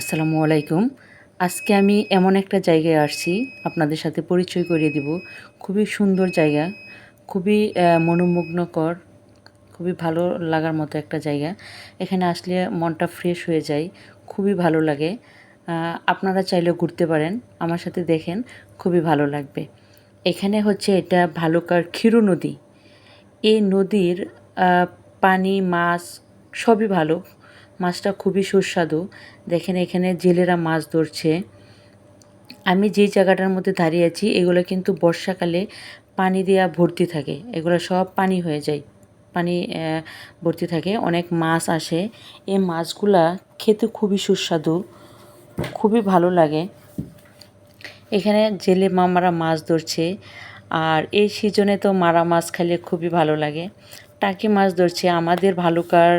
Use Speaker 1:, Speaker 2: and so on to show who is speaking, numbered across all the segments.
Speaker 1: আসসালামু আলাইকুম। আজকে আমি এমন একটা জায়গায় আসছি, আপনাদের সাথে পরিচয় করিয়ে দিব। খুবই সুন্দর জায়গা, খুবই মনোমুগ্নকর খুবই ভালো লাগার মতো একটা জায়গা। এখানে আসলে মনটা ফ্রেশ হয়ে যায়, খুবই ভালো লাগে। আপনারা চাইলেও ঘুরতে পারেন, আমার সাথে দেখেন, খুবই ভালো লাগবে। এখানে হচ্ছে এটা ভালুকার ক্ষীরু নদী। এই নদীর পানি, মাছ সবই ভালো মাছটা খুবই সুস্বাদু। দেখেন এখানে জেলেরা মাছ ধরছে। আমি যে জায়গাটার মধ্যে দাঁড়িয়ে আছি, এগুলো কিন্তু বর্ষাকালে পানি দেওয়া ভর্তি থাকে। এগুলো সব পানি হয়ে যায়, পানি ভর্তি থাকে। অনেক মাছ আসে। এই মাছগুলা খেতে খুবই সুস্বাদু, খুবই ভালো লাগে। এখানে জেলে মামারা মাছ ধরছে, আর এই সিজনে তো মারা মাছ খেলে খুবই ভালো লাগে। টাকি মাছ ধরছে, আমাদের ভালুকার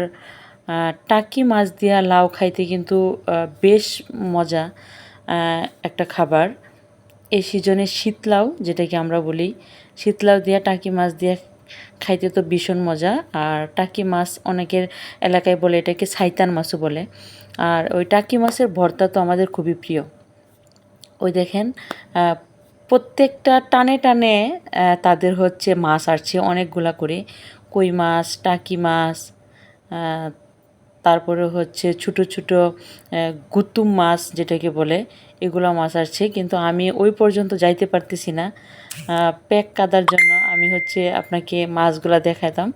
Speaker 1: টাকি মাছ দিয়া লাউ খাইতে কিন্তু বেশ মজা একটা খাবার। এই সিজনে শীতলাউ, যেটাকে আমরা বলি, শীতলাউ দিয়া টাকি মাছ দিয়ে খাইতে তো ভীষণ মজা। আর টাকি মাছ অনেকের এলাকায় বলে এটাকে সাইতান মাছও বলে। আর ওই টাকি মাছের ভর্তা তো আমাদের খুবই প্রিয়। ওই দেখেন প্রত্যেকটা টানে টানে তাদের হচ্ছে মাছ আসছে অনেকগুলা করে। কই মাছ, টাকি মাছ তারপরে হচ্ছে ছোটো ছোটো গুতুম মাছ যেটাকে বলে, এগুলো মাছ আসছে কিন্তু আমি ওই পর্যন্ত যাইতে পারতেছি না। প্যাক কাদার জন্য আমি হচ্ছে আপনাকে মাছগুলা দেখাতাম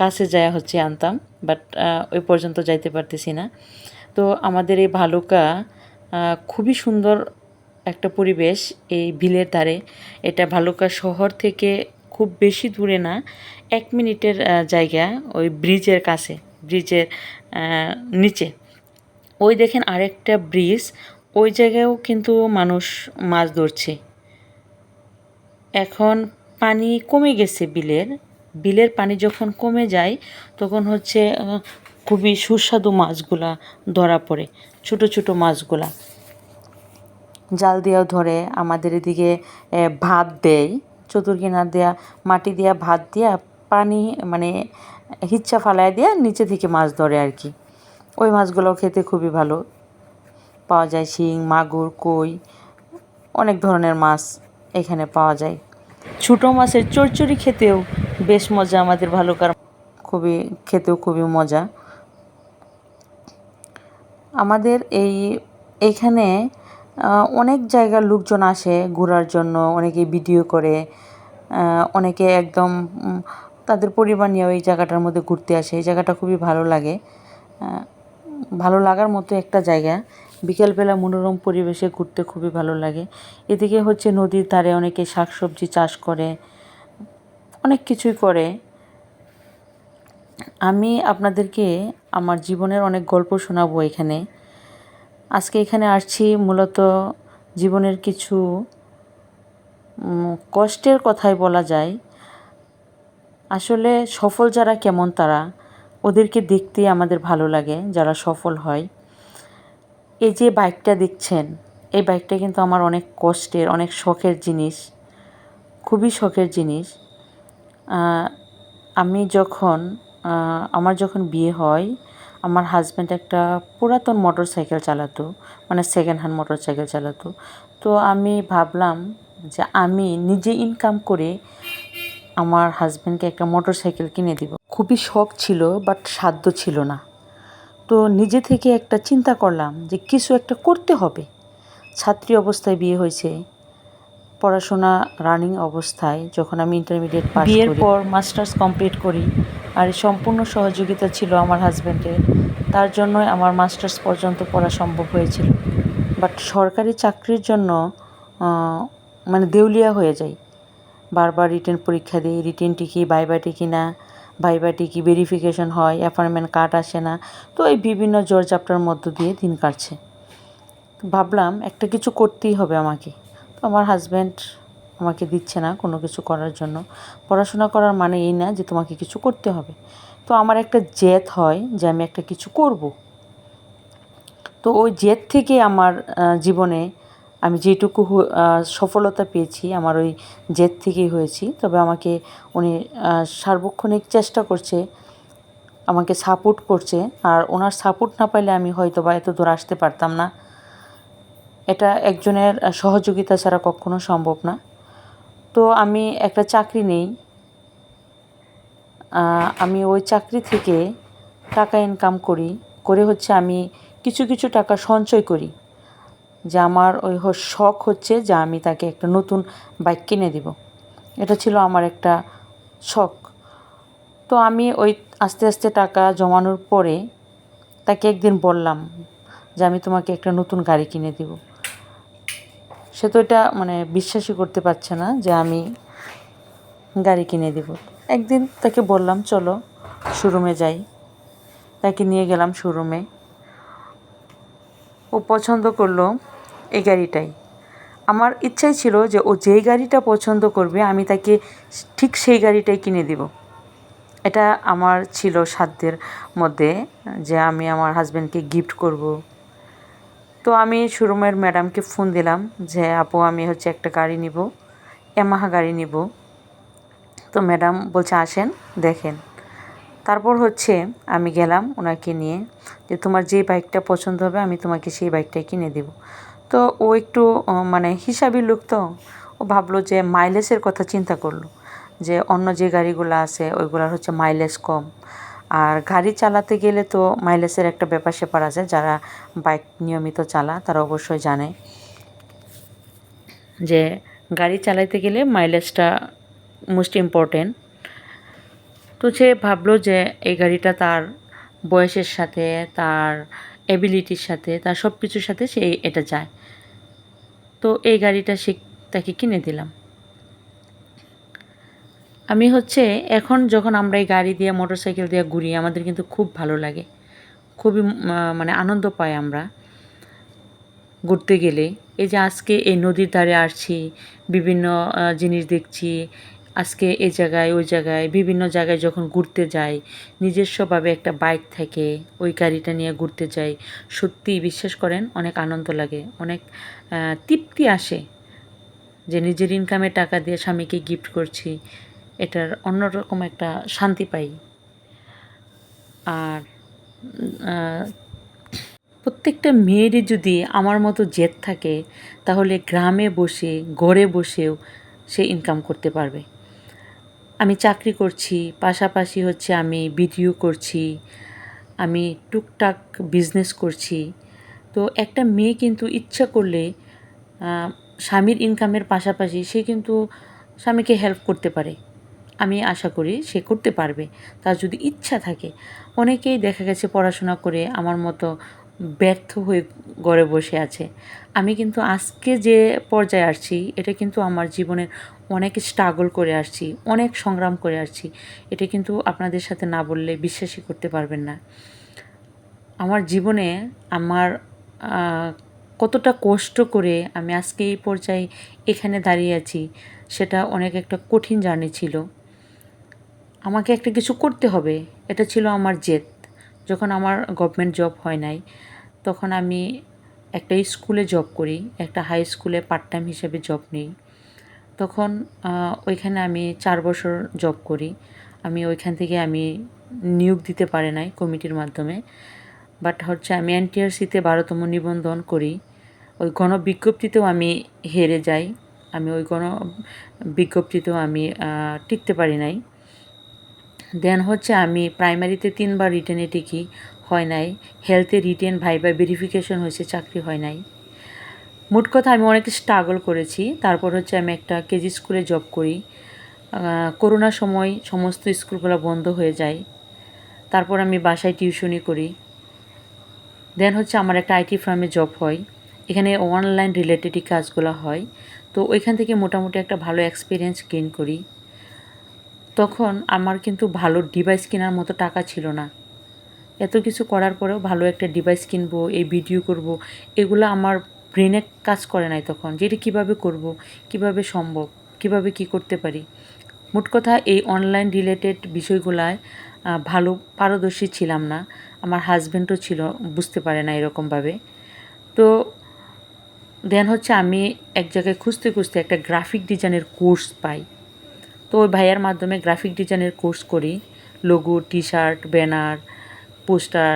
Speaker 1: কাছে যায় হচ্ছে আনতাম, বাট ওই পর্যন্ত যাইতে পারতেছি না। তো আমাদের এই ভালুকা খুবই সুন্দর একটা পরিবেশ এই বিলের ধারে। এটা ভালুকা শহর থেকে খুব বেশি দূরে না, এক মিনিটের জায়গা ওই ব্রিজের কাছে। ব্রিজের নিচে। ওই দেখেন আরেকটা ব্রিজ, ওই জায়গায়ও কিন্তু মানুষ মাছ ধরছে। এখন পানি কমে গেছে বিলের। বিলের পানি যখন কমে যায়, তখন হচ্ছে খুবই সুস্বাদু মাছগুলা ধরা পড়ে, ছোট ছোট মাছগুলা। জাল দিয়েও ধরে, আমাদের এদিকে ভাত দেয়। চতুর্কিনার দেয়া, মাটি দিয়া ভাত দিয়া পানি মানে হিচ্ছা ফালায় দিয়ে নিচে থেকে মাছ ধরে আর কি। ওই মাছগুলো খেতে খুবই ভালো। পাওয়া যায় শিং মাগুর কই অনেক ধরনের মাছ এখানে পাওয়া যায়। ছোটো মাছের চড়চড়ি খেতেও বেশ মজা আমাদের ভালো ভালুকার খুবই খেতেও খুবই মজা। আমাদের এই এইখানে আহ, অনেক জায়গার লোকজন আসে ঘোরার জন্য অনেকে ভিডিও করে অনেকে একদম তাদের পরিবার নিয়ে ওই জায়গাটার মধ্যে ঘুরতে আসে। এই জায়গাটা খুবই ভালো লাগে। ভালো লাগার মতো একটা জায়গা। বিকেলবেলা মনোরম পরিবেশে ঘুরতে খুবই ভালো লাগে। এদিকে হচ্ছে নদীর ধারে অনেকে শাকসবজি চাষ করে, অনেক কিছুই করে। আমি আপনাদেরকে আমার জীবনের অনেক গল্প শোনাবো এখানে। আজকে এখানে আসছি মূলত জীবনের কিছু কষ্টের কথাই বলা যায়। আসলে সফল যারা কেমন তারা, ওদেরকে দেখতে আমাদের ভালো লাগে, যারা সফল হয়। এই যে বাইকটা দেখছেন, এই বাইকটা কিন্তু আমার অনেক কষ্টের, অনেক শখের জিনিস, খুবই শখের জিনিস। আমি যখন আমার যখন বিয়ে হয়, আমার হাজব্যান্ড একটা পুরাতন মোটর সাইকেল চালাতো মানে সেকেন্ড হ্যান্ড মোটর সাইকেল চালাতো। তো আমি ভাবলাম যে আমি নিজে ইনকাম করে আমার হাজব্যান্ডকে একটা মোটর সাইকেল কিনে দিব। খুবই শখ ছিল বাট সাধ্য ছিল না। তো নিজে থেকে একটা চিন্তা করলাম যে কিছু একটা করতে হবে। ছাত্রী অবস্থায় বিয়ে হয়েছে পড়াশোনা রানিং অবস্থায় যখন আমি ইন্টারমিডিয়েট পাস বিয়ের পর মাস্টার্স কমপ্লিট করি আর এই সম্পূর্ণ সহযোগিতা ছিল আমার হাজব্যান্ডের তার জন্যই আমার মাস্টার্স পর্যন্ত পড়া সম্ভব হয়েছিল। বাট সরকারি চাকরির জন্য মানে দেউলিয়া হয়ে যাই। বারবার রিটেন পরীক্ষা দিই রিটেন টিকি বাইবা টিকি না বাইবা টিকি ভেরিফিকেশন হয় অ্যাপয়েন্টমেন্ট কার্ড আসে না, তো এই বিভিন্ন জোরজাপটার মধ্য দিয়ে দিন কাটছে। ভাবলাম একটা কিছু করতেই হবে আমাকে। তো আমার হাজব্যান্ড আমাকে দিচ্ছে না কোনো কিছু করার জন্য। পড়াশোনা করার মানে এই না যে তোমাকে কিছু করতে হবে। তো আমার একটা জেদ হয় যে আমি একটা কিছু করব। তো ওই জেদ থেকে আমার জীবনে আমি যেটুকু সফলতা পেয়েছি, আমার ওই জেদ থেকেই হয়েছি। তবে আমাকে উনি সার্বক্ষণিক চেষ্টা করছে, আমাকে সাপোর্ট করছে, আর ওনার সাপোর্ট না পাইলে আমি হয়তো বা এত দূর আসতে পারতাম না। এটা একজনের সহযোগিতা ছাড়া কখনো সম্ভব না। তো আমি একটা চাকরি নেই। আমি ওই চাকরি থেকে টাকা ইনকাম করি। করে হচ্ছে আমি কিছু কিছু টাকা সঞ্চয় করি। যে আমার ওই শখ হচ্ছে যে আমি তাকে একটা নতুন বাইক কিনে দিব। এটা ছিল আমার একটা শখ। তো আমি ওই আস্তে আস্তে টাকা জমানোর পরে তাকে একদিন বললাম যে আমি তোমাকে একটা নতুন গাড়ি কিনে দিব। সে তো এটা মানে বিশ্বাসই করতে পারছে না যে আমি গাড়ি কিনে দিব। একদিন তাকে বললাম, চলো শোরুমে যাই। তাকে নিয়ে গেলাম শোরুমে ও পছন্দ করল এই গাড়িটাই। আমার ইচ্ছাই ছিল যে ও যেই গাড়িটা পছন্দ করবে, আমি তাকে ঠিক সেই গাড়িটাই কিনে দিব। এটা আমার ছিল সাধ্যের মধ্যে যে আমি আমার হাজব্যান্ডকে গিফট করব। তো আমি শোরুমের ম্যাডামকে ফোন দিলাম যে, আপু, আমি হচ্ছে একটা গাড়ি নিব ইয়ামাহা গাড়ি নিব। তো ম্যাডাম বলছে, আসেন, দেখেন। তারপর হচ্ছে আমি গেলাম ওনাকে নিয়ে যে তোমার যে বাইকটা পছন্দ হবে আমি তোমাকে সেই বাইকটাই কিনে দেব। তো ও একটু মানে হিসাবি লোক তো, ও ভাবলো যে মাইলেজের কথা চিন্তা করল, যে অন্য যে গাড়িগুলো আছে ওইগুলোর হচ্ছে মাইলেজ কম। আর গাড়ি চালাতে গেলে তো মাইলেজের একটা ব্যাপার স্যাপার আছে, যারা বাইক নিয়মিত চালা তারা অবশ্যই জানে যে গাড়ি চালাতে গেলে মাইলেজটা মোস্ট ইম্পর্টেন্ট তো সে ভাবলো যে এই গাড়িটা তার বয়সের সাথে, তার এবিলিটির সাথে, তার সব কিছুর সাথে সে এটা যায় তো এই গাড়িটা সে তাকে কিনে দিলাম। আমি হচ্ছে এখন যখন আমরা এই গাড়ি দিয়ে মোটর সাইকেল দিয়ে ঘুরি, আমাদের কিন্তু খুব ভালো লাগে। খুবই মানে আনন্দ পাই আমরা ঘুরতে গেলে। এই যে আজকে এই নদীর ধারে আসছি, বিভিন্ন জিনিস দেখছি আজকে এই জায়গায়, ওই জায়গায়, বিভিন্ন জায়গায় যখন ঘুরতে যাই নিজস্বভাবে একটা বাইক থাকে, ওই গাড়িটা নিয়ে ঘুরতে যাই, সত্যি বিশ্বাস করেন, অনেক আনন্দ লাগে, অনেক তৃপ্তি আসে যে নিজের ইনকামের টাকা দিয়ে স্বামীকে গিফট করছি, এটার অন্যরকম একটা শান্তি পাই। আর প্রত্যেকটা মেয়েরই যদি আমার মতো জেদ থাকে, তাহলে গ্রামে বসে, ঘরে বসেও সে ইনকাম করতে পারবে। আমি চাকরি করছি, পাশাপাশি হচ্ছে আমি ভিডিও করছি, আমি টুকটাক বিজনেস করছি। তো একটা মেয়ে কিন্তু ইচ্ছা করলে স্বামীর ইনকামের পাশাপাশি সে কিন্তু স্বামীকে হেল্প করতে পারে। আমি আশা করি সে করতে পারবে। তার যদি ইচ্ছা থাকে, অনেকেই দেখা গেছে পড়াশোনা করে, আমার মতো ব্যর্থ হয়ে ঘরে বসে আছে। আমি কিন্তু আজকে যে পর্যায়ে আসছি, এটা কিন্তু আমার জীবনের অনেক স্ট্রাগল করে আসছি, অনেক সংগ্রাম করে আসছি। এটা কিন্তু আপনাদের সাথে না বললে বিশ্বাসই করতে পারবেন না। আমার জীবনে আমার কতটা কষ্ট করে আমি আজকে এই পর্যায়ে এখানে দাঁড়িয়ে আছি, সেটা অনেক একটা কঠিন জার্নি ছিল। আমাকে একটা কিছু করতে হবে, এটা ছিল আমার জেদ। যখন আমার গভর্নমেন্ট জব হয় নাই তখন আমি একটা স্কুলে জব করি, একটা হাই স্কুলে পার্ট টাইম হিসেবে জব নিই। তখন ওইখানে আমি চার বছর জব করি। আমি ওইখান থেকে আমি নিয়োগ দিতে পারে নাই কমিটির মাধ্যমে। বাট হচ্ছে আমি এনটিআরসিতে বারোতম নিবন্ধন করি। ওই গণ বিজ্ঞপ্তিতেও আমি হেরে যাই। আমি ওই গণ বিজ্ঞপ্তিতেও আমি টিকতে পারি নাই। দেন হচ্ছে আমি প্রাইমারিতে তিনবার রিটেনে টিকি। হয় নাই হেলথে রিটেন ভাইবা ভেরিফিকেশন হয়েছে, চাকরি হয় নাই। মোট কথা আমি অনেক স্ট্রাগল করেছি। তারপর হচ্ছে আমি একটা কেজি স্কুলে জব করি। করোনার সময় সমস্ত স্কুলগুলো বন্ধ হয়ে যায়। তারপর আমি বাসায় টিউশনি করি। দেন হচ্ছে আমার একটা আইটি ফার্মে জব হয়। এখানে অনলাইন রিলেটেডই কাজগুলো হয়। তো ওইখান থেকে মোটামুটি একটা ভালো এক্সপিরিয়েন্স গেইন করি। তখন আমার কিন্তু ভালো ডিভাইস কেনার মতো টাকা ছিল না। এত কিছু করার পরেও ভালো একটা ডিভাইস কিনবো, এই ভিডিও করব, এগুলো আমার ব্রেনে কাজ করে নাই তখন যে এটা কীভাবে করব, কীভাবে সম্ভব, কীভাবে কি করতে পারি। মোট কথা এই অনলাইন রিলেটেড বিষয়গুলায় ভালো পারদর্শী ছিলাম না, আমার হাজব্যান্ডও ছিল, বুঝতে পারে না এরকমভাবে। তো দেন হচ্ছে আমি এক জায়গায় খুঁজতে খুঁজতে একটা গ্রাফিক ডিজাইনের কোর্স পাই। তো ওই ভাইয়ার মাধ্যমে গ্রাফিক ডিজাইনের কোর্স করি logo T shirt banner poster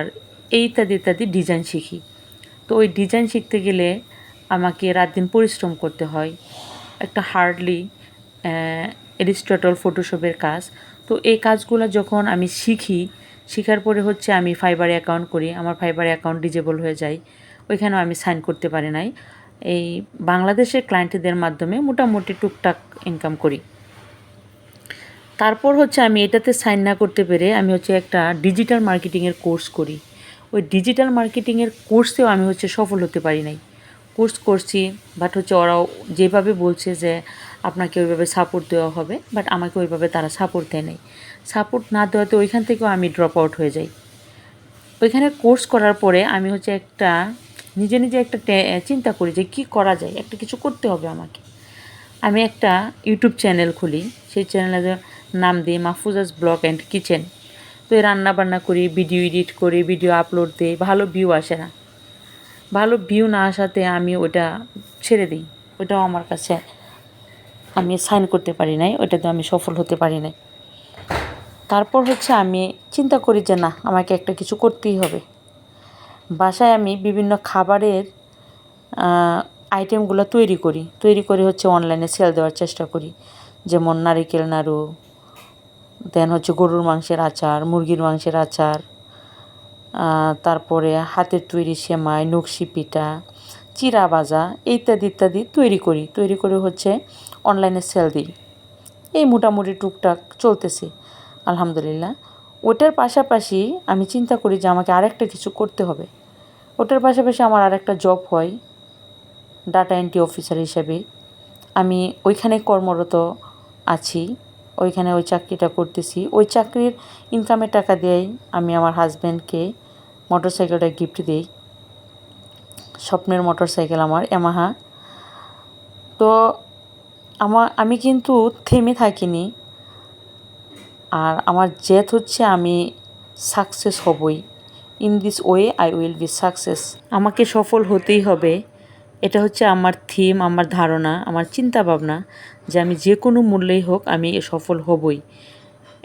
Speaker 1: এই ইত্যাদি ইত্যাদি ডিজাইন শিখি। তো ওই ডিজাইন শিখতে গেলে আমাকে রাত দিন পরিশ্রম করতে হয়। একটা হার্ডলি এরিস্টটল ফটোশপের কাজ। তো এই কাজগুলো যখন আমি শিখি, শেখার পরে হচ্ছে আমি ফাইবারে অ্যাকাউন্ট করি, আমার ফাইবার অ্যাকাউন্ট ডিজেবল হয়ে যায়। ওইখানেও আমি সাইন করতে পারি নাই। এই বাংলাদেশের ক্লায়েন্টদের মাধ্যমে মোটামুটি টুকটাক ইনকাম করি। তারপর হচ্ছে আমি এটাতে সাইন না করতে পেরে আমি হচ্ছে একটা ডিজিটাল মার্কেটিংয়ের কোর্স করি। ওই ডিজিটাল মার্কেটিংয়ের কোর্সেও আমি হচ্ছে সফল হতে পারি নাই। কোর্স করছি বাট হচ্ছে ওরাও যেভাবে বলছে যে আপনাকে ওইভাবে সাপোর্ট দেওয়া হবে বাট আমাকে ওইভাবে তারা সাপোর্ট দেয় নাই। সাপোর্ট না দেওয়াতে ওইখান থেকেও আমি ড্রপ আউট হয়ে যাই। ওইখানে কোর্স করার পরে আমি হচ্ছে একটা, নিজে নিজে একটা চিন্তা করি যে কি করা যায়, একটা কিছু করতে হবে আমাকে। আমি একটা ইউটিউব চ্যানেল খুলি, সেই চ্যানেলের নাম দিই মাহফুজাস ব্লগ অ্যান্ড কিচেন তো এই রান্না বান্না করি ভিডিও এডিট করি ভিডিও আপলোড দিই, ভালো ভিউ আসে না। ভালো ভিউ না আসাতে আমি ওটা ছেড়ে দিই, ওটাও আমার কাছে আমি সাইন করতে পারি নাই ওটাতে আমি সফল হতে পারি নাই। তারপর হচ্ছে আমি চিন্তা করি যে না, আমাকে একটা কিছু করতেই হবে। বাসায় আমি বিভিন্ন খাবারের আইটেমগুলো তৈরি করি। তৈরি করে হচ্ছে অনলাইনে সেল দেওয়ার চেষ্টা করি। যেমন নারিকেল নাড়ু দেন হচ্ছে গরুর মাংসের আচার, মুরগির মাংসের আচার তারপরে হাতের তৈরি সেমাই, নকশি পিঠা, চিরা ভাজা ইত্যাদি ইত্যাদি তৈরি করি। তৈরি করে হচ্ছে অনলাইনে সেল দিই। এই মোটামুটি টুকটাক চলতেছে, আলহামদুলিল্লাহ। ওটার পাশাপাশি আমি চিন্তা করি যে আমাকে আরেকটা কিছু করতে হবে। ওটার পাশাপাশি আমার আরেকটা জব হয় ডাটা এন্ট্রি অফিসার হিসেবে। আমি ওইখানে কর্মরত আছি। ওইখানে ওই চাকরিটা করতেছি। ওই চাকরির ইনকামের টাকা দিয়েই আমি আমার হাজব্যান্ডকে মোটর সাইকেলটা গিফট দিই। স্বপ্নের মোটর সাইকেল আমার এমাহা তো আমার আমি কিন্তু থেমে থাকিনি। আর আমার জেদ হচ্ছে আমি সাকসেস হবই। In this way I will be success আমাকে সফল হতেই হবে। এটা হচ্ছে আমার থিম আমার ধারণা, আমার চিন্তা ভাবনা যে আমি যে কোনো মূল্যেই হোক আমি সফল হবই।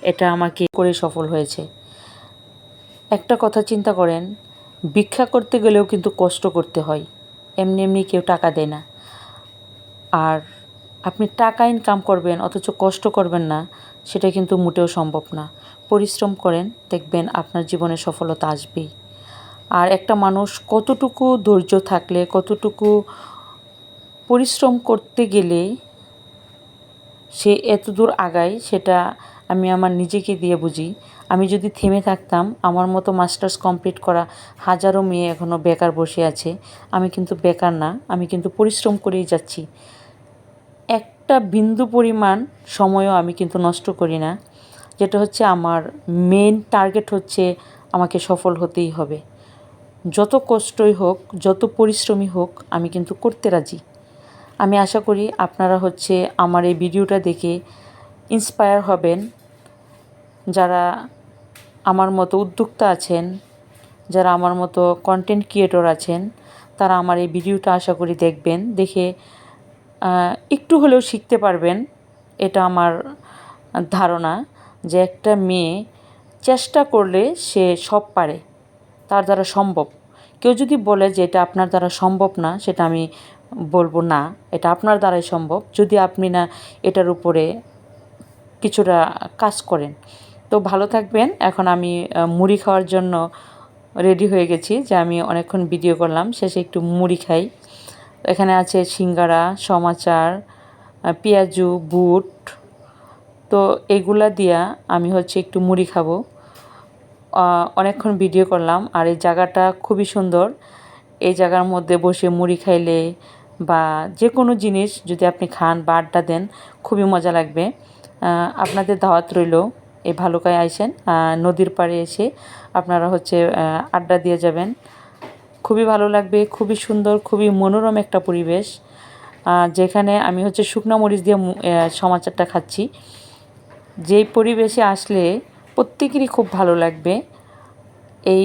Speaker 1: এটা আমাকে করে সফল হয়েছে। একটা কথা চিন্তা করেন, ভিক্ষা করতে গেলেও কিন্তু কষ্ট করতে হয়। এমনি এমনি কেউ টাকা দেয় না। আর আপনি টাকা ইনকাম করবেন, অথচ কষ্ট করবেন না, সেটা কিন্তু মোটেও সম্ভব না। পরিশ্রম করেন, দেখবেন আপনার জীবনে সফলতা আসবেই। আর একটা মানুষ কতটুকু ধৈর্য থাকলে, কতটুকু পরিশ্রম করতে গেলে সে এত দূর আগায়, সেটা আমি আমার নিজেকে দিয়ে বুঝি। আমি যদি থেমে থাকতাম, আমার মতো মাস্টার্স কমপ্লিট করা হাজারো মেয়ে এখনও বেকার বসে আছে। আমি কিন্তু বেকার না, আমি কিন্তু পরিশ্রম করেই যাচ্ছি। একটা বিন্দু পরিমাণ সময়ও আমি কিন্তু নষ্ট করি না। যেটা হচ্ছে আমার মেন টার্গেট হচ্ছে আমাকে সফল হতেই হবে। যত কষ্টই হোক, যত পরিশ্রমী হোক, আমি কিন্তু করতে রাজি। আমি আশা করি আপনারা হচ্ছে আমার এই ভিডিওটা দেখে ইন্সপায়ার হবেন। যারা আমার মতো উদ্যোক্তা আছেন, যারা আমার মতো কন্টেন্ট ক্রিয়েটর আছেন, তারা আমার এই ভিডিওটা আশা করি দেখবেন, দেখে একটু হলেও শিখতে পারবেন। এটা আমার ধারণা যে একটা মেয়ে চেষ্টা করলে সে সব পারে। তার দ্বারা সম্ভব। কেউ যদি বলে যে এটা আপনার দ্বারা সম্ভব না, সেটা আমি বলব না। এটা আপনার দ্বারাই সম্ভব। যদি আপনি না এটার উপরে কিছুটা কাজ করেন। তো ভালো থাকবেন। এখন আমি মুড়ি খাওয়ার জন্য রেডি হয়ে গেছি যে আমি অনেকক্ষণ ভিডিও করলাম। শেষে একটু মুড়ি খাই। এখানে আছে সিঙ্গারা, সমাচার পেঁয়াজু, বুট। তো এগুলা দিয়া আমি হচ্ছে একটু মুড়ি খাব। অনেকক্ষণ ভিডিও করলাম আর এই জায়গাটা খুবই সুন্দর। এই জায়গার মধ্যে বসে মুড়ি খাইলে বা যে কোনো জিনিস যদি আপনি খান বা আড্ডা দেন, খুবই মজা লাগবে। আপনাদের দাওয়াত রইল এই ভালুকায় আইসেন। নদীর পাড়ে এসে আপনারা হচ্ছে আড্ডা দিয়ে যাবেন। খুবই ভালো লাগবে, খুবই সুন্দর, খুবই মনোরম একটা পরিবেশ। যেখানে আমি হচ্ছে শুকনো মরিচ দিয়ে সমাচারটা খাচ্ছি। যেই পরিবেশে আসলে প্রত্যেকেরই খুব ভালো লাগবে। এই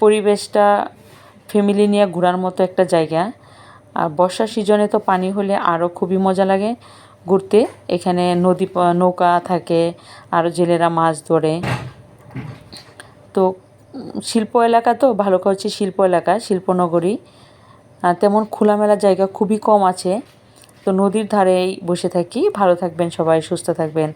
Speaker 1: পরিবেশটা ফ্যামিলি নিয়ে ঘোরার মতো একটা জায়গা। আর বর্ষার সিজনে তো পানি হলে আরও খুবই মজা লাগে ঘুরতে। এখানে নদী নৌকা থাকে আরও জেলেরা মাছ ধরে। তো শিল্প এলাকা তো, ভালো হচ্ছে শিল্প এলাকা, শিল্পনগরী। তেমন খোলামেলা জায়গা খুবই কম আছে। তো নদীর ধারেই বসে থাকি। ভালো থাকবেন সবাই, সুস্থ থাকবেন।